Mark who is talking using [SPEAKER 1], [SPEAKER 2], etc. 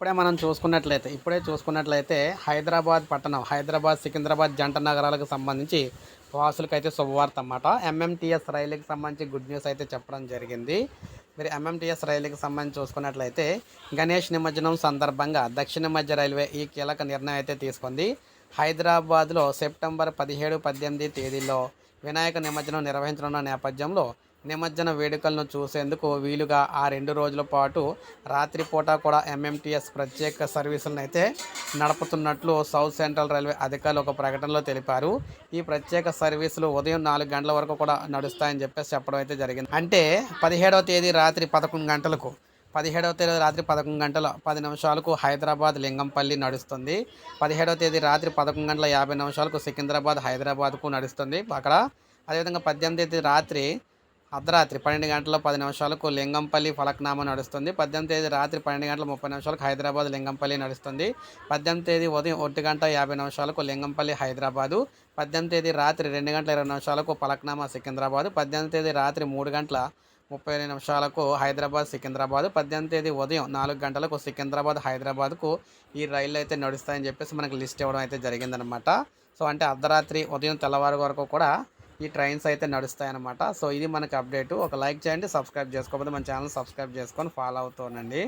[SPEAKER 1] ఇప్పుడే మనం చూసుకున్నట్లయితే ఇప్పుడే చూసుకున్నట్లయితే హైదరాబాద్ పట్టణం హైదరాబాద్ సికింద్రాబాద్ జంట నగరాలకు సంబంధించి వాసులకైతే శుభవార్త అన్నమాట. ఎంఎంటీఎస్ రైలుకి సంబంధించి గుడ్ న్యూస్ అయితే చెప్పడం జరిగింది. మీరు ఎంఎంటీఎస్ రైలుకి సంబంధించి చూసుకున్నట్లయితే గణేష్ నిమజ్జనం సందర్భంగా దక్షిణ మధ్య రైల్వే ఈ కీలక నిర్ణయం అయితే తీసుకుంది. హైదరాబాద్లో సెప్టెంబర్ పదిహేడు పద్దెనిమిది తేదీలో వినాయక నిమజ్జనం నిర్వహించనున్న నేపథ్యంలో నిమజ్జన వేడుకలను చూసేందుకు వీలుగా ఆ రెండు రోజుల పాటు రాత్రిపూట కూడా ఎంఎంటీఎస్ ప్రత్యేక సర్వీసులను అయితే నడుపుతున్నట్లు సౌత్ సెంట్రల్ రైల్వే అధికారులు ఒక ప్రకటనలో తెలిపారు. ఈ ప్రత్యేక సర్వీసులు ఉదయం నాలుగు గంటల వరకు కూడా నడుస్తాయని చెప్పేసి చెప్పడం అయితే జరిగింది. అంటే పదిహేడవ తేదీ రాత్రి పదకొండు గంటలకు పదిహేడవ తేదీ రాత్రి పదకొండు గంటల పది నిమిషాలకు హైదరాబాద్ లింగంపల్లి నడుస్తుంది. పదిహేడవ తేదీ రాత్రి పదకొండు గంటల యాభై నిమిషాలకు సికింద్రాబాద్ హైదరాబాద్కు నడుస్తుంది. అక్కడ అదేవిధంగా పద్దెనిమిది తేదీ రాత్రి అర్ధరాత్రి పన్నెండు గంటల పది నిమిషాలకు లింగంపల్లి ఫలక్నామా నడుస్తుంది. పద్దెనిమిది తేదీ రాత్రి పన్నెండు గంటల ముప్పై నిమిషాలకు హైదరాబాద్ లింగంపల్లి నడుస్తుంది. పద్దెనిమిది తేదీ ఉదయం ఒంటి గంట యాభై నిమిషాలకు లింగంపల్లి హైదరాబాదు. పద్దెనిమిది తేదీ రాత్రి రెండు గంటల ఇరవై నిమిషాలకు ఫలక్నామా సికింద్రాబాదు. పద్దెనిమిది తేదీ రాత్రి మూడు గంటల ముప్పై నిమిషాలకు హైదరాబాద్ సికింద్రాబాద్. పద్దెనిమిది తేదీ ఉదయం నాలుగు గంటలకు సికింద్రాబాద్ హైదరాబాద్కు ఈ రైళ్ళు అయితే నడుస్తాయని చెప్పేసి మనకి లిస్ట్ ఇవ్వడం అయితే జరిగిందనమాట సో అంటే అర్ధరాత్రి ఉదయం తెల్లవారు వరకు కూడా ఈ ట్రైన్స్ అయితే నడుస్తాయన్నమాట. సో ఇది మనకి అప్డేట్. ఒక లైక్ చేయండి సబ్స్క్రైబ్ చేసుకోకపోతే మన ఛానల్ సబ్స్క్రైబ్ చేసుకొని ఫాలో అవుతూ ఉండండి